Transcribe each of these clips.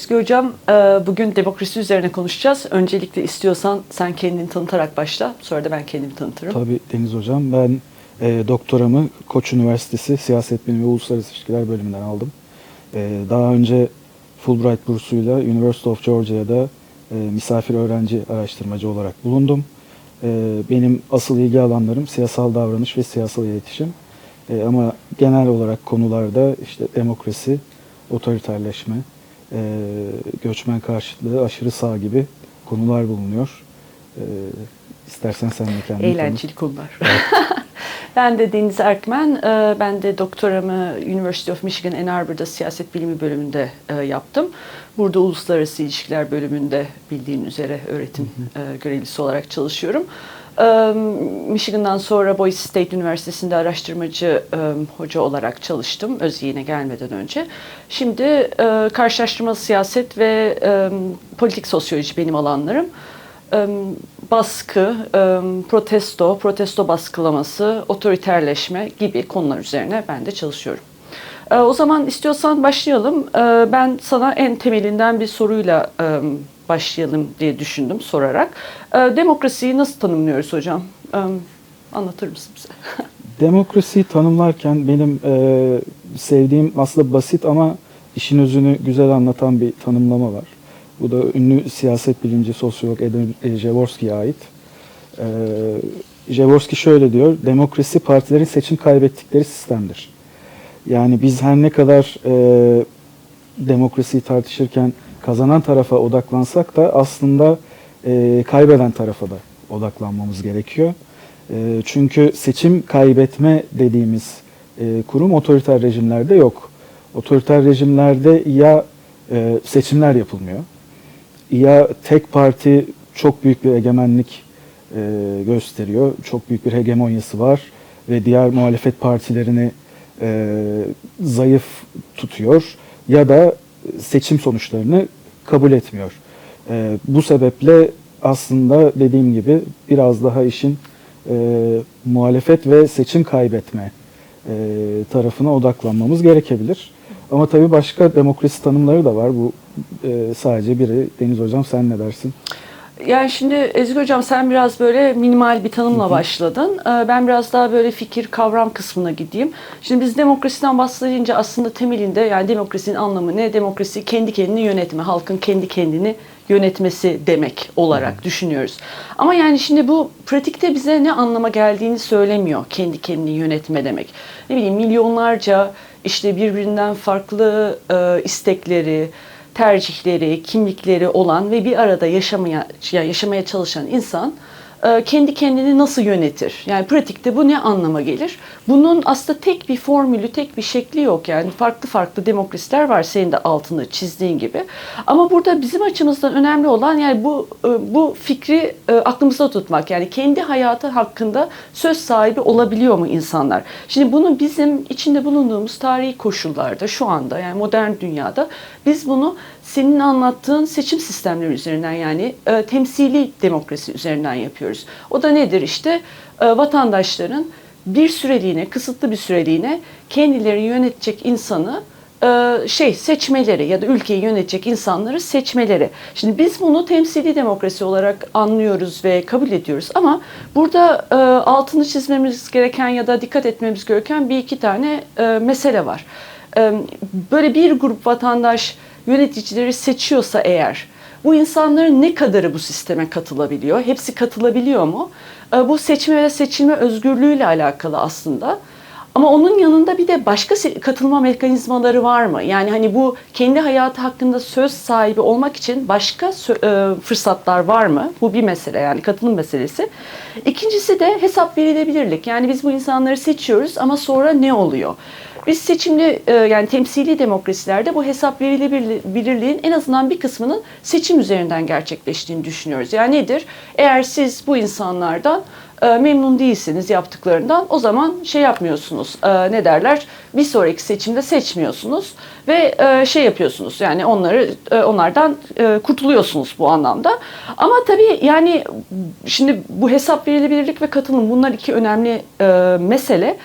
Ezgi Hocam, e, bugün demokrasi üzerine konuşacağız. Öncelikle istiyorsan sen kendini tanıtarak başla. Sonra da ben kendimi tanıtırım. Tabii Deniz Hocam. Ben e, doktoramı Koç Üniversitesi Siyaset Bilimi ve Uluslararası İlişkiler bölümünden aldım. E, daha önce Fulbright bursuyla University of Georgia'da e, misafir öğrenci araştırmacı olarak bulundum. E, benim asıl ilgi alanlarım siyasal davranış ve siyasal iletişim. E, ama genel olarak konularda işte demokrasi, otoriterleşme, e, göçmen karşıtlığı, aşırı sağ gibi konular bulunuyor. E, istersen sen de kendini. Eğlenceli konular. ben de Deniz Erkmen. e, Ben de doktoramı University of Michigan Ann Arbor'da siyaset bilimi bölümünde e, yaptım. Burada uluslararası ilişkiler bölümünde bildiğin üzere öğretim e, görevlisi olarak çalışıyorum. Michigan'dan sonra Boise State Üniversitesi'nde araştırmacı hoca olarak çalıştım Özyeğin'e gelmeden önce. Şimdi e, karşılaştırma siyaset ve politik sosyoloji benim alanlarım. Baskı, protesto, protesto baskılaması, otoriterleşme gibi konular üzerine ben de çalışıyorum. E, O zaman istiyorsan başlayalım. E, Ben sana en temelinden bir soruyla em, başlayalım diye düşündüm sorarak. E, Demokrasiyi nasıl tanımlıyoruz hocam? Anlatır mısın bize? Demokrasiyi tanımlarken benim e, sevdiğim aslında basit ama işin özünü güzel anlatan bir tanımlama var. Bu da ünlü siyaset bilimci sosyolog Adam e, Jaworski'ye ait. E, Jaworski şöyle diyor, demokrasi partilerin seçim kaybettikleri sistemdir. Yani biz her ne kadar e, demokrasiyi tartışırken kazanan tarafa odaklansak da aslında e, kaybeden tarafa da odaklanmamız gerekiyor. E, çünkü seçim kaybetme dediğimiz e, kurum otoriter rejimlerde yok. Otoriter rejimlerde ya e, seçimler yapılmıyor, ya tek parti çok büyük bir egemenlik e, gösteriyor, çok büyük bir hegemonyası var ve diğer muhalefet partilerini e, zayıf tutuyor ya da seçim sonuçlarını kabul etmiyor. E, bu sebeple aslında dediğim gibi biraz daha işin e, muhalefet ve seçim kaybetme e, tarafına odaklanmamız gerekebilir. Ama tabii başka demokrasi tanımları da var. Bu e, sadece biri. Deniz Hocam sen ne dersin? Yani şimdi Ezgi Hocam sen biraz böyle minimal bir tanımla başladın. Ee, Ben biraz daha böyle fikir kavram kısmına gideyim. Şimdi biz demokrasiden bahsedince aslında temelinde yani demokrasinin anlamı ne? Demokrasi kendi kendini yönetme, halkın kendi kendini yönetmesi demek olarak düşünüyoruz. Ama yani şimdi bu pratikte bize ne anlama geldiğini söylemiyor kendi kendini yönetme demek. Ne bileyim milyonlarca işte birbirinden farklı e, istekleri, tercihleri, kimlikleri olan ve bir arada yaşamaya ya yaşamaya çalışan insan kendi kendini nasıl yönetir? Yani pratikte bu ne anlama gelir? Bunun aslında tek bir formülü, tek bir şekli yok. Yani farklı farklı demokrasiler var senin de altını çizdiğin gibi. Ama burada bizim açımızdan önemli olan yani bu e, bu fikri e, aklımızda tutmak. Yani kendi hayatı hakkında söz sahibi olabiliyor mu insanlar? Şimdi bunu bizim içinde bulunduğumuz tarihi koşullarda şu anda yani modern dünyada biz bunu senin anlattığın seçim sistemleri üzerinden yani e, temsili demokrasi üzerinden yapıyoruz. O da nedir işte e, vatandaşların bir süreliğine, kısıtlı bir süreliğine kendileri yönetecek insanı e, şey seçmeleri ya da ülkeyi yönetecek insanları seçmeleri. Şimdi biz bunu temsili demokrasi olarak anlıyoruz ve kabul ediyoruz ama burada e, altını çizmemiz gereken ya da dikkat etmemiz gereken bir iki tane e, mesele var. Böyle bir grup vatandaş yöneticileri seçiyorsa eğer bu insanların ne kadarı bu sisteme katılabiliyor? Hepsi katılabiliyor mu? E, Bu seçme ve seçilme özgürlüğüyle alakalı aslında. Ama onun yanında bir de başka katılma mekanizmaları var mı? Yani hani bu kendi hayatı hakkında söz sahibi olmak için başka e, fırsatlar var mı? Bu bir mesele yani katılım meselesi. İkincisi de hesap verilebilirlik. Yani biz bu insanları seçiyoruz ama sonra ne oluyor? Biz seçimli e, yani temsili demokrasilerde bu hesap verilebilirliğin en azından bir kısmının seçim üzerinden gerçekleştiğini düşünüyoruz. Yani nedir? Eğer siz bu insanlardan e, memnun değilsiniz yaptıklarından. O zaman şey yapmıyorsunuz. E, ne derler? Bir sonraki seçimde seçmiyorsunuz ve e, şey yapıyorsunuz. Yani onları e, onlardan e, kurtuluyorsunuz bu anlamda. Ama tabii yani şimdi bu hesap verilebilirlik ve katılım bunlar iki önemli mesele.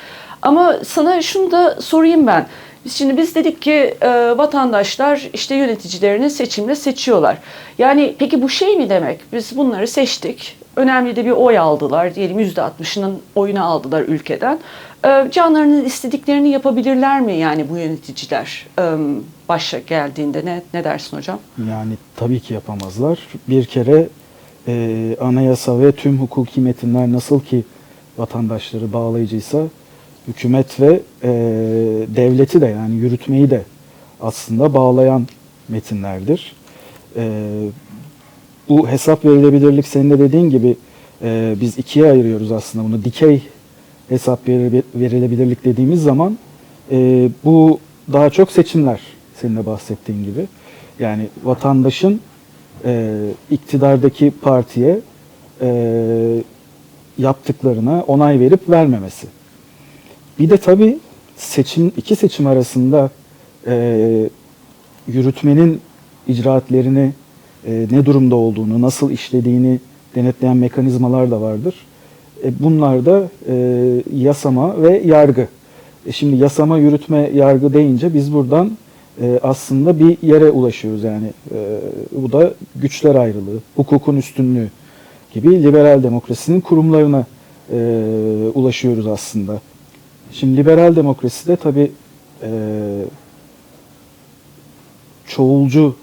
Ama sana şunu da sorayım ben Biz şimdi biz dedik ki e, vatandaşlar işte yöneticilerini seçimle seçiyorlar. Yani peki bu şey mi demek? Biz bunları seçtik. Önemli de bir oy aldılar. Diyelim %60'ının oyunu aldılar ülkeden. E, canlarının istediklerini yapabilirler mi yani bu yöneticiler e, başa geldiğinde ne, ne dersin hocam? Yani tabii ki yapamazlar. Bir kere e, anayasa ve tüm hukuki metinler nasıl ki vatandaşları bağlayıcıysa hükümet ve e, devleti de yani yürütmeyi de aslında bağlayan metinlerdir. E, bu hesap verilebilirlik senin de dediğin gibi e, biz ikiye ayırıyoruz aslında bunu. Dikey hesap veri- verilebilirlik dediğimiz zaman e, bu daha çok seçimler senin de bahsettiğin gibi. Yani vatandaşın e, iktidardaki partiye e, yaptıklarına onay verip vermemesi. Bir de tabii seçim iki seçim arasında e, yürütmenin icraatlerini e, ne durumda olduğunu, nasıl işlediğini denetleyen mekanizmalar da vardır. E, bunlar da e, yasama ve yargı. E, şimdi yasama, yürütme, yargı deyince biz buradan e, aslında bir yere ulaşıyoruz yani. E, bu da güçler ayrılığı, hukukun üstünlüğü gibi liberal demokrasinin kurumlarına e, ulaşıyoruz aslında. Şimdi liberal demokraside tabii e, çoğulcu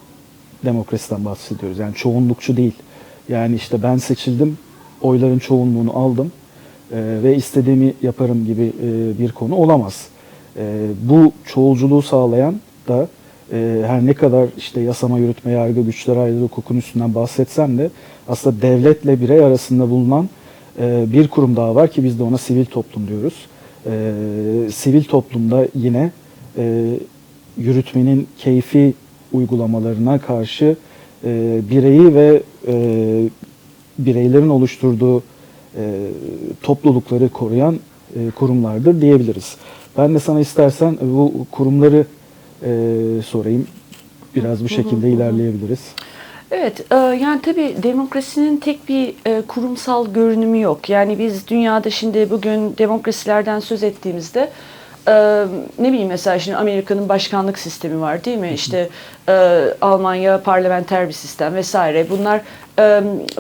demokrasiden bahsediyoruz. Yani çoğunlukçu değil. Yani işte ben seçildim, oyların çoğunluğunu aldım e, ve istediğimi yaparım gibi e, bir konu olamaz. E, bu çoğulculuğu sağlayan da e, her ne kadar işte yasama, yürütme, yargı, güçler ayrılığı hukukun üstünden bahsetsem de aslında devletle birey arasında bulunan e, bir kurum daha var ki biz de ona sivil toplum diyoruz. E, sivil toplumda yine e, yürütmenin keyfi uygulamalarına karşı e, bireyi ve e, bireylerin oluşturduğu e, toplulukları koruyan e, kurumlardır diyebiliriz. Ben de sana istersen bu kurumları e, sorayım. Biraz bu şekilde ilerleyebiliriz. Evet, e, yani tabii demokrasinin tek bir e, kurumsal görünümü yok. Yani biz dünyada şimdi bugün demokrasilerden söz ettiğimizde e, ne bileyim mesela şimdi Amerika'nın başkanlık sistemi var değil mi? İşte Almanya parlamenter bir sistem vesaire. Bunlar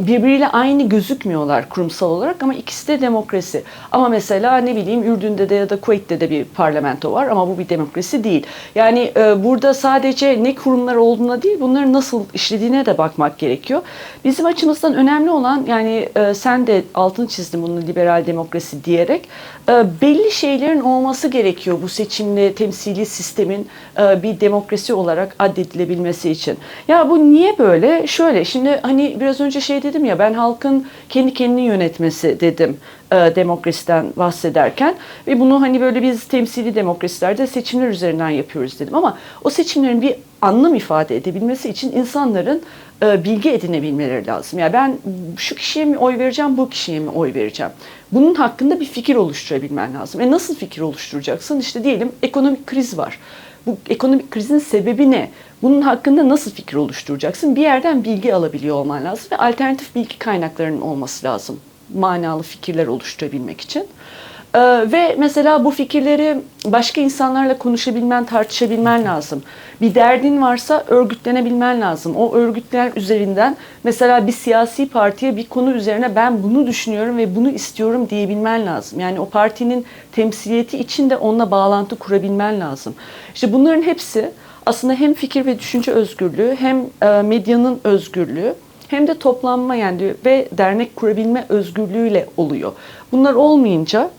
birbiriyle aynı gözükmüyorlar kurumsal olarak ama ikisi de demokrasi. Ama mesela ne bileyim Ürdün'de de ya da Kuveyt'te de bir parlamento var ama bu bir demokrasi değil. Yani e, burada sadece ne kurumlar olduğuna değil bunların nasıl işlediğine de bakmak gerekiyor. Bizim açımızdan önemli olan yani e, sen de altını çizdin bunu liberal demokrasi diyerek e, belli şeylerin olması gerekiyor bu seçimli temsili sistemin bir demokrasi olarak addedilebilmesi için. Ya bu niye böyle? Şöyle şimdi hani biraz önce şey dedim ya ben halkın kendi kendini yönetmesi dedim e, demokrasiden bahsederken ve bunu hani böyle biz temsili demokrasilerde seçimler üzerinden yapıyoruz dedim ama o seçimlerin bir anlam ifade edebilmesi için insanların e, bilgi edinebilmeleri lazım. Yani ben şu kişiye mi oy vereceğim, bu kişiye mi oy vereceğim? Bunun hakkında bir fikir oluşturabilmen lazım. E nasıl fikir oluşturacaksın? İşte diyelim ekonomik kriz var. Bu ekonomik krizin sebebi ne? Bunun hakkında nasıl fikir oluşturacaksın? Bir yerden bilgi alabiliyor olman lazım ve alternatif bilgi kaynaklarının olması lazım manalı fikirler oluşturabilmek için. Ee, ve mesela bu fikirleri başka insanlarla konuşabilmen, tartışabilmen lazım. Bir derdin varsa örgütlenebilmen lazım. O örgütler üzerinden mesela bir siyasi partiye bir konu üzerine ben bunu düşünüyorum ve bunu istiyorum diyebilmen lazım. Yani o partinin temsiliyeti için de onunla bağlantı kurabilmen lazım. İşte bunların hepsi aslında hem fikir ve düşünce özgürlüğü hem e, medyanın özgürlüğü hem de toplanma yani ve dernek kurabilme özgürlüğüyle oluyor. Bunlar olmayınca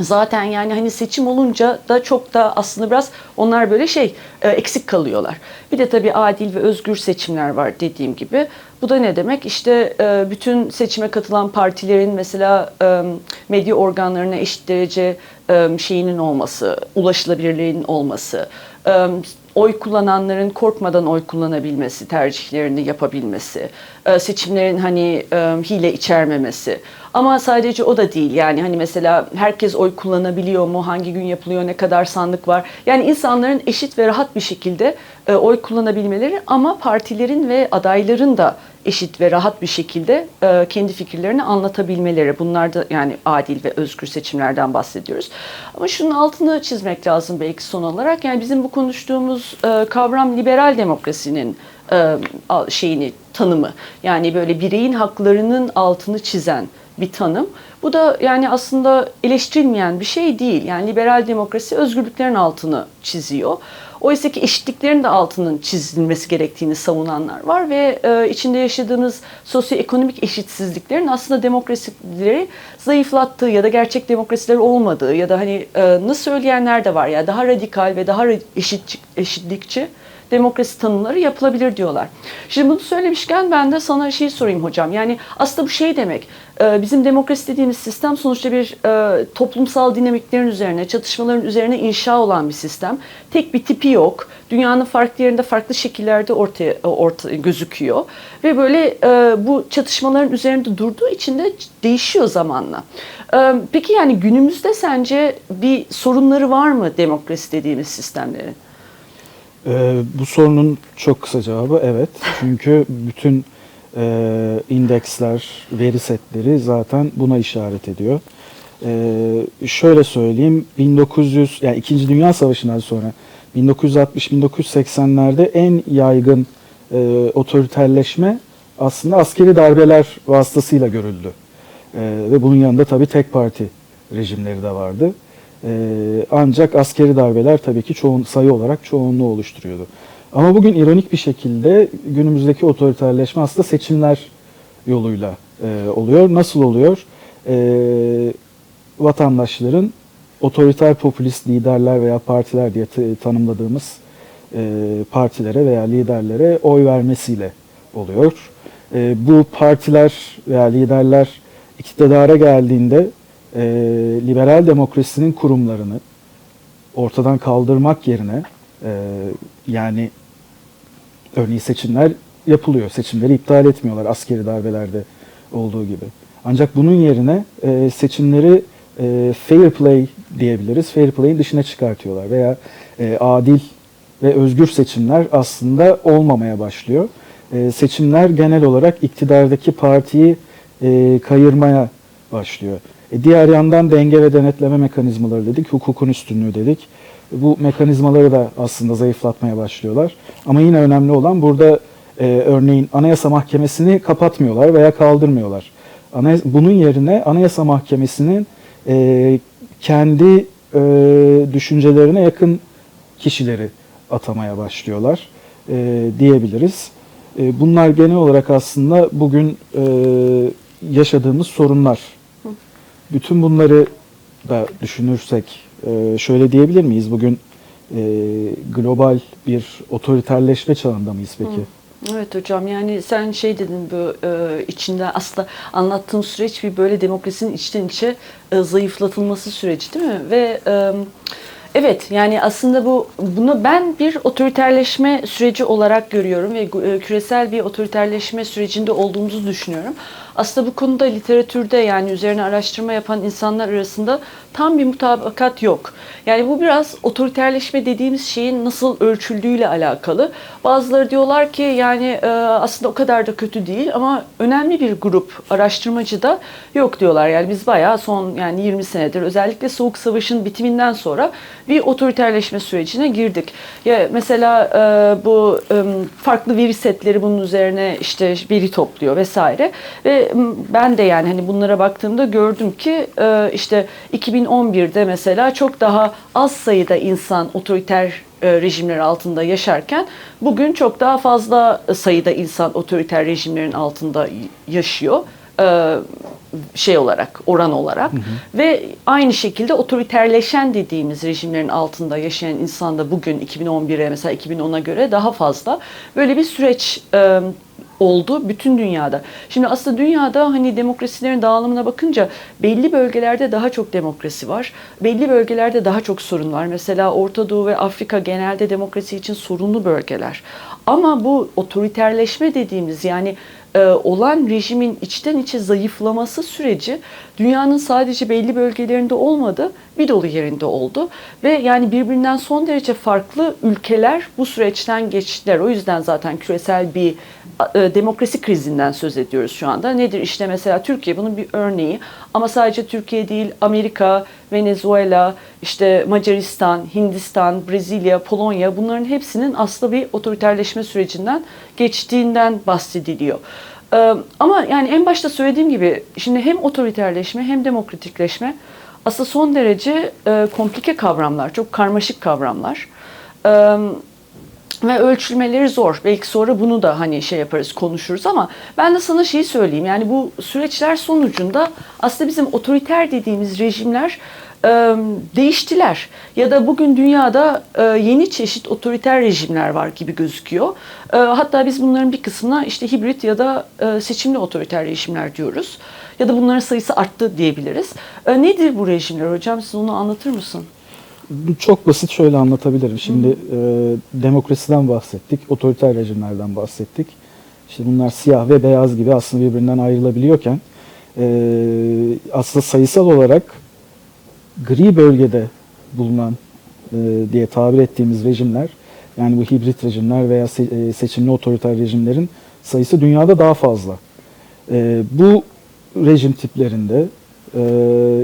zaten yani hani seçim olunca da çok da aslında biraz onlar böyle şey e, eksik kalıyorlar. Bir de tabii adil ve özgür seçimler var dediğim gibi. Bu da ne demek? İşte e, bütün seçime katılan partilerin mesela e, medya organlarına eşit derece şeyinin olması, ulaşılabilirliğinin olması, oy kullananların korkmadan oy kullanabilmesi, tercihlerini yapabilmesi, e, seçimlerin hani hile içermemesi. Ama sadece o da değil yani hani mesela herkes oy kullanabiliyor mu, hangi gün yapılıyor, ne kadar sandık var. Yani insanların eşit ve rahat bir şekilde e, oy kullanabilmeleri ama partilerin ve adayların da eşit ve rahat bir şekilde e, kendi fikirlerini anlatabilmeleri. Bunlar da yani adil ve özgür seçimlerden bahsediyoruz. Ama şunun altını çizmek lazım belki son olarak. Yani bizim bu konuştuğumuz e, kavram liberal demokrasinin e, şeyini tanımı. Yani böyle bireyin haklarının altını çizen bir tanım. Bu da yani aslında eleştirilmeyen bir şey değil. Yani liberal demokrasi özgürlüklerin altını çiziyor. Oysa ki eşitliklerin de altının çizilmesi gerektiğini savunanlar var ve e, içinde yaşadığımız sosyoekonomik eşitsizliklerin aslında demokrasileri zayıflattığı ya da gerçek demokrasiler olmadığı ya da hani e, nasıl söyleyenler de var ya daha radikal ve daha eşit eşitlikçi demokrasi tanımları yapılabilir diyorlar. Şimdi bunu söylemişken ben de sana şey sorayım hocam. Yani aslında bu şey demek. e, Bizim demokrasi dediğimiz sistem sonuçta bir e, toplumsal dinamiklerin üzerine, çatışmaların üzerine inşa olan bir sistem. Tek bir tipi yok. Dünyanın farklı yerinde farklı şekillerde ortaya orta, gözüküyor. Ve böyle e, bu çatışmaların üzerinde durduğu için de değişiyor zamanla. E, Peki yani günümüzde sence bir sorunları var mı demokrasi dediğimiz sistemlerin? Ee, bu sorunun çok kısa cevabı evet. Çünkü bütün e, indeksler, veri setleri zaten buna işaret ediyor. Ee, şöyle söyleyeyim, 1900 yani 2. Dünya Savaşı'ndan sonra 1960-1980'lerde en yaygın e, otoriterleşme aslında askeri darbeler vasıtasıyla görüldü. Ee, ve bunun yanında tabii tek parti rejimleri de vardı. Ee, ancak askeri darbeler tabii ki çoğun, sayı olarak çoğunluğu oluşturuyordu. Ama bugün ironik bir şekilde günümüzdeki otoriterleşme aslında seçimler yoluyla e, oluyor. Nasıl oluyor? Ee, vatandaşların otoriter popülist liderler veya partiler diye tanımladığımız e, partilere veya liderlere oy vermesiyle oluyor. E, bu partiler veya liderler iktidara geldiğinde e, liberal demokrasinin kurumlarını ortadan kaldırmak yerine e, yani örneğin seçimler yapılıyor. Seçimleri iptal etmiyorlar askeri darbelerde olduğu gibi. Ancak bunun yerine e, seçimleri e, fair play diyebiliriz. Fair play'in dışına çıkartıyorlar veya e, adil ve özgür seçimler aslında olmamaya başlıyor. E, seçimler genel olarak iktidardaki partiyi e, kayırmaya başlıyor. E, diğer yandan denge ve denetleme mekanizmaları dedik, hukukun üstünlüğü dedik. Bu mekanizmaları da aslında zayıflatmaya başlıyorlar. Ama yine önemli olan burada e, örneğin Anayasa Mahkemesi'ni kapatmıyorlar veya kaldırmıyorlar. Anayasa, bunun yerine Anayasa Mahkemesi'nin e, kendi e, düşüncelerine yakın kişileri atamaya başlıyorlar e, diyebiliriz. E, bunlar genel olarak aslında bugün e, yaşadığımız sorunlar. Bütün bunları da düşünürsek e, şöyle diyebilir miyiz? Bugün e, global bir otoriterleşme çağında mıyız peki? Evet hocam yani sen şey dedin bu e, içinde aslında anlattığın süreç bir böyle demokrasinin içten içe e, zayıflatılması süreci değil mi? Ve e, evet yani aslında bu bunu ben bir otoriterleşme süreci olarak görüyorum ve e, küresel bir otoriterleşme sürecinde olduğumuzu düşünüyorum. Aslında bu konuda literatürde yani üzerine araştırma yapan insanlar arasında tam bir mutabakat yok. Yani bu biraz otoriterleşme dediğimiz şeyin nasıl ölçüldüğüyle alakalı. Bazıları diyorlar ki yani e, aslında o kadar da kötü değil ama önemli bir grup araştırmacı da yok diyorlar. Yani biz bayağı son yani 20 senedir özellikle Soğuk Savaş'ın bitiminden sonra bir otoriterleşme sürecine girdik. Ya mesela e, bu farklı veri setleri bunun üzerine işte veri topluyor vesaire ve ben de yani hani bunlara baktığımda gördüm ki e, işte 2011'de mesela çok daha az sayıda insan otoriter e, rejimler altında yaşarken bugün çok daha fazla sayıda insan otoriter rejimlerin altında yaşıyor. E, şey olarak, oran olarak ve aynı şekilde otoriterleşen dediğimiz rejimlerin altında yaşayan insan da bugün 2011'e mesela 2010'a göre daha fazla böyle bir süreç e, oldu bütün dünyada. Şimdi aslında dünyada hani demokrasilerin dağılımına bakınca belli bölgelerde daha çok demokrasi var. Belli bölgelerde daha çok sorun var. Mesela Orta Doğu ve Afrika genelde demokrasi için sorunlu bölgeler. Ama bu otoriterleşme dediğimiz yani e, olan rejimin içten içe zayıflaması süreci dünyanın sadece belli bölgelerinde olmadı, bir dolu yerinde oldu. Ve yani birbirinden son derece farklı ülkeler bu süreçten geçtiler. O yüzden zaten küresel bir e, demokrasi krizinden söz ediyoruz şu anda. Nedir? İşte mesela Türkiye bunun bir örneği. Ama sadece Türkiye değil, Amerika, Venezuela, işte Macaristan, Hindistan, Brezilya, Polonya bunların hepsinin aslında bir otoriterleşme sürecinden geçtiğinden bahsediliyor. Ee, Ama yani en başta söylediğim gibi şimdi hem otoriterleşme hem demokratikleşme aslında son derece e, komplike kavramlar, çok karmaşık kavramlar. Ee, ve ölçülmeleri zor. Belki sonra bunu da hani şey yaparız, konuşuruz ama ben de sana şeyi söyleyeyim. Yani bu süreçler sonucunda aslında bizim otoriter dediğimiz rejimler değiştiler. Ya da bugün dünyada e, yeni çeşit otoriter rejimler var gibi gözüküyor. E, hatta biz bunların bir kısmına işte hibrit ya da e, seçimli otoriter rejimler diyoruz. Ya da bunların sayısı arttı diyebiliriz. E, nedir bu rejimler hocam? Siz onu anlatır mısın? Çok basit şöyle anlatabilirim. Şimdi e, demokrasiden bahsettik, otoriter rejimlerden bahsettik. İşte bunlar siyah ve beyaz gibi aslında birbirinden ayrılabiliyorken e, aslında sayısal olarak gri bölgede bulunan e, diye tabir ettiğimiz rejimler yani bu hibrit rejimler veya se- e, seçimli otoriter rejimlerin sayısı dünyada daha fazla. E, bu rejim tiplerinde e,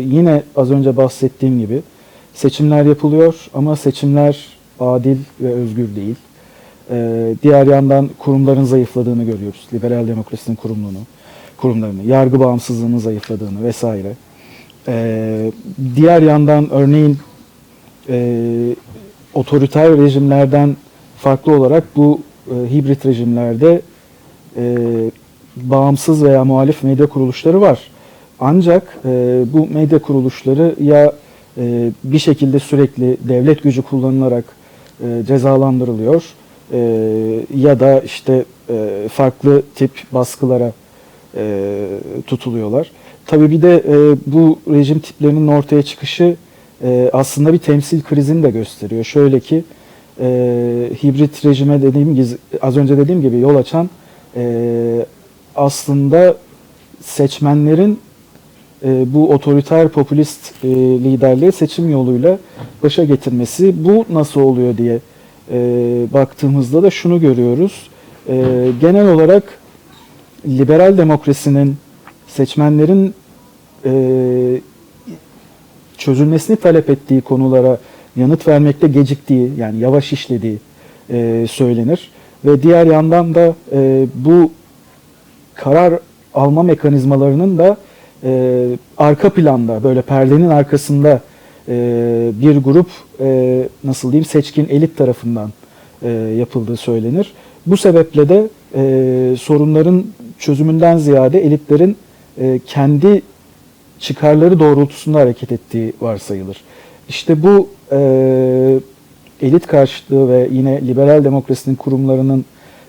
yine az önce bahsettiğim gibi seçimler yapılıyor ama seçimler adil ve özgür değil. E, diğer yandan kurumların zayıfladığını görüyoruz. Liberal demokrasinin kurumluğunu, kurumlarını, yargı bağımsızlığının zayıfladığını vesaire. E, diğer yandan örneğin e, otoriter rejimlerden farklı olarak bu e, hibrit rejimlerde e, bağımsız veya muhalif medya kuruluşları var. Ancak e, bu medya kuruluşları ya e, bir şekilde sürekli devlet gücü kullanılarak e, cezalandırılıyor e, ya da işte e, farklı tip baskılara e, tutuluyorlar. Tabii bir de e, bu rejim tiplerinin ortaya çıkışı e, aslında bir temsil krizini de gösteriyor. Şöyle ki e, hibrit rejime dediğim gibi az önce dediğim gibi yol açan e, aslında seçmenlerin e, bu otoriter popülist e, liderliği seçim yoluyla başa getirmesi. Bu nasıl oluyor diye e, baktığımızda da şunu görüyoruz. E, genel olarak liberal demokrasinin seçmenlerin e, çözülmesini talep ettiği konulara yanıt vermekte geciktiği yani yavaş işlediği e, söylenir. Ve diğer yandan da e, bu karar alma mekanizmalarının da e, arka planda böyle perdenin arkasında e, bir grup e, nasıl diyeyim seçkin elit tarafından e, yapıldığı söylenir. Bu sebeple de e, sorunların çözümünden ziyade elitlerin e, kendi çıkarları doğrultusunda hareket ettiği varsayılır. İşte bu e, elit karşıtlığı ve yine liberal demokrasinin kurumlarının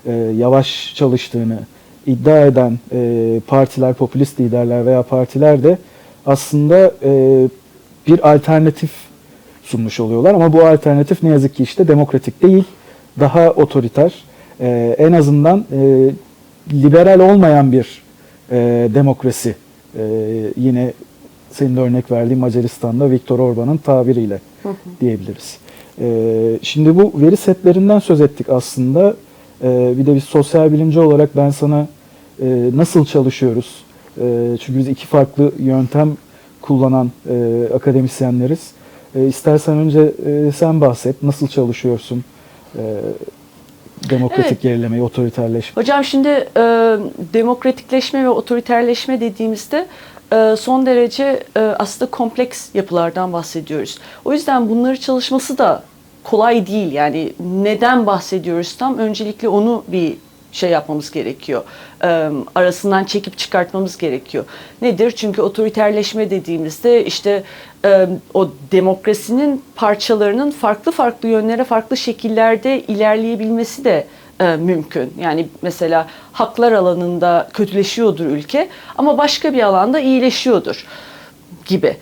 e, yavaş çalıştığını iddia eden e, partiler, popülist liderler veya partiler de aslında e, bir alternatif sunmuş oluyorlar. Ama bu alternatif ne yazık ki işte demokratik değil, daha otoriter, e, en azından e, liberal olmayan bir e, demokrasi. E, yine senin de örnek verdiğin Macaristan'da Viktor Orban'ın tabiriyle diyebiliriz. E, şimdi bu veri setlerinden söz ettik aslında. E, bir de biz sosyal bilimci olarak ben sana e, nasıl çalışıyoruz? E, çünkü biz iki farklı yöntem kullanan e, akademisyenleriz. E, istersen önce e, sen bahset. Nasıl çalışıyorsun? E, demokratik Evet. gerilemeyi, otoriterleşme. Hocam şimdi e, demokratikleşme ve otoriterleşme dediğimizde e, son derece e, aslında kompleks yapılardan bahsediyoruz. O yüzden bunları çalışması da kolay değil. Yani neden bahsediyoruz tam öncelikle onu bir şey yapmamız gerekiyor. E, arasından çekip çıkartmamız gerekiyor. Nedir? Çünkü otoriterleşme dediğimizde işte o demokrasinin parçalarının farklı farklı yönlere, farklı şekillerde ilerleyebilmesi de mümkün. Yani mesela haklar alanında kötüleşiyordur ülke ama başka bir alanda iyileşiyordur gibi.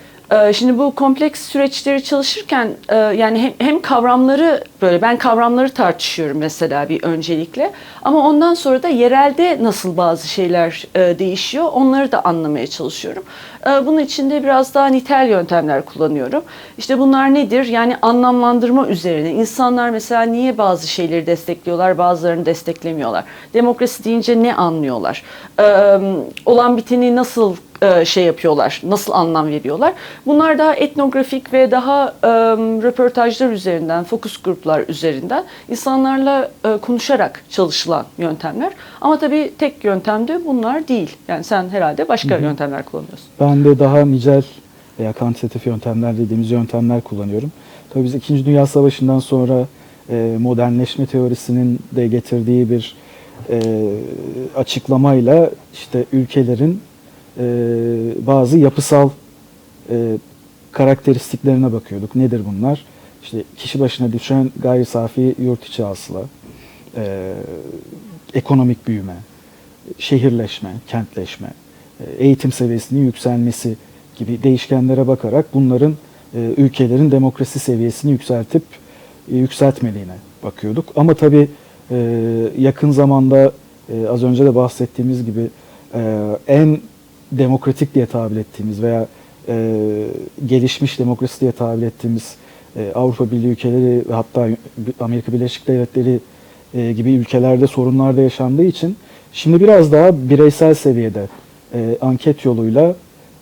Şimdi bu kompleks süreçleri çalışırken yani hem, kavramları böyle ben kavramları tartışıyorum mesela bir öncelikle ama ondan sonra da yerelde nasıl bazı şeyler değişiyor onları da anlamaya çalışıyorum. E, Bunun için de biraz daha nitel yöntemler kullanıyorum. İşte bunlar nedir? Yani anlamlandırma üzerine. İnsanlar mesela niye bazı şeyleri destekliyorlar, bazılarını desteklemiyorlar? Demokrasi deyince ne anlıyorlar? Ee, Olan biteni nasıl e, şey yapıyorlar, nasıl anlam veriyorlar. Bunlar daha etnografik ve daha e, röportajlar üzerinden, fokus gruplar üzerinden insanlarla e, konuşarak çalışılan yöntemler. Ama tabii tek yöntem de bunlar değil. Yani sen herhalde başka yöntemler kullanıyorsun. Ben de daha nicel veya kantitatif yöntemler dediğimiz yöntemler kullanıyorum. Tabii biz İkinci Dünya Savaşı'ndan sonra e, modernleşme teorisinin de getirdiği bir e, açıklamayla işte ülkelerin e, bazı yapısal e, karakteristiklerine bakıyorduk. Nedir bunlar? İşte kişi başına düşen gayri safi yurt içi hasıla, e, ekonomik büyüme, şehirleşme, kentleşme, eğitim seviyesinin yükselmesi gibi değişkenlere bakarak bunların e, ülkelerin demokrasi seviyesini yükseltip e, yükseltmediğine bakıyorduk. Ama tabii e, yakın zamanda az önce de bahsettiğimiz gibi en demokratik diye tabir ettiğimiz veya gelişmiş demokrasi diye tabir ettiğimiz Avrupa Birliği ülkeleri ve hatta Amerika Birleşik Devletleri gibi ülkelerde sorunlar da yaşandığı için şimdi biraz daha bireysel seviyede e, anket yoluyla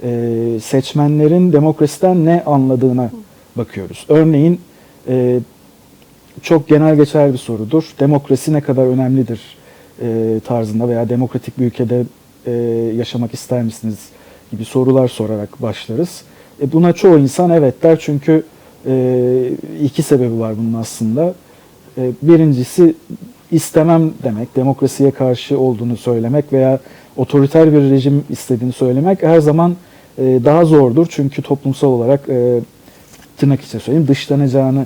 e, seçmenlerin demokrasiden ne anladığına bakıyoruz. Örneğin e, çok genel geçer bir sorudur. Demokrasi ne kadar önemlidir e, tarzında veya demokratik bir ülkede e, yaşamak ister misiniz gibi sorular sorarak başlarız. E, buna çoğu insan evet der çünkü e, iki sebebi var bunun aslında. E, birincisi istemem demek, demokrasiye karşı olduğunu söylemek veya otoriter bir rejim istediğini söylemek her zaman e, daha zordur. Çünkü toplumsal olarak e, tırnak içinde söyleyeyim dışlanacağını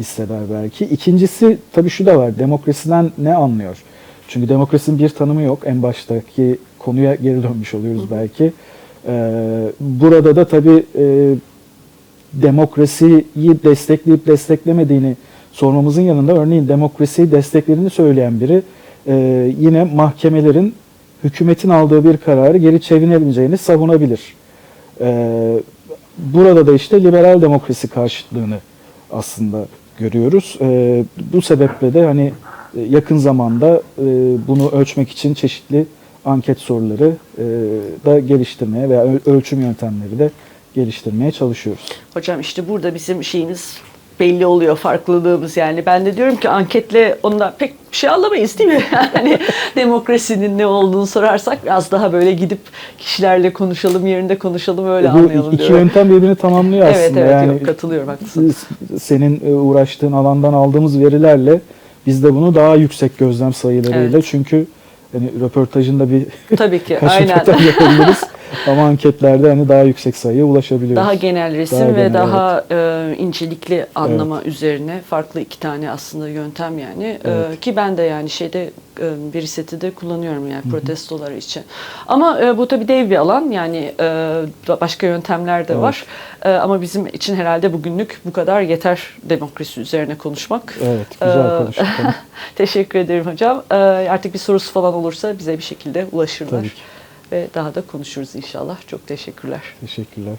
hisseder belki. İkincisi tabii şu da var. Demokrasiden ne anlıyor? Çünkü demokrasinin bir tanımı yok. En baştaki konuya geri dönmüş oluyoruz belki. Ee, burada da tabii e, demokrasiyi destekleyip desteklemediğini sormamızın yanında örneğin demokrasiyi desteklediğini söyleyen biri e, yine mahkemelerin hükümetin aldığı bir kararı geri çeviremeyeceğini savunabilir. Ee, burada da işte liberal demokrasi karşıtlığını aslında görüyoruz. Ee, bu sebeple de hani e, yakın zamanda e, bunu ölçmek için çeşitli anket soruları e, da geliştirmeye veya öl- ölçüm yöntemleri de geliştirmeye çalışıyoruz. Hocam işte burada bizim şeyimiz belli oluyor farklılığımız yani. Ben de diyorum ki anketle onda pek bir şey anlamayız değil mi? Yani demokrasinin ne olduğunu sorarsak biraz daha böyle gidip kişilerle konuşalım, yerinde konuşalım öyle E, bu anlayalım iki diyorum. yöntem birbirini tamamlıyor Evet aslında. evet yani yok, katılıyorum haklısın. senin e, uğraştığın alandan aldığımız verilerle biz de bunu daha yüksek gözlem sayılarıyla Evet. çünkü hani röportajında bir Tabii ki aynen. yapabiliriz ama anketlerde hani daha yüksek sayıya ulaşabiliyoruz. Daha genel resim Daha ve genel, daha e, incelikli anlama üzerine farklı iki tane aslında yöntem yani E, Evet. ki ben de yani şeyde e, bir seti de kullanıyorum yani protestolar için. Ama e, bu tabii dev bir alan yani e, başka yöntemler de Evet. var. E, ama bizim için herhalde bugünlük bu kadar yeter demokrasi üzerine konuşmak. Evet, güzel konuştuk. Teşekkür ederim hocam. E, artık bir sorusu falan olursa bize bir şekilde ulaşırlar. Tabii ki. Ve daha da konuşuruz inşallah. Çok teşekkürler. Teşekkürler.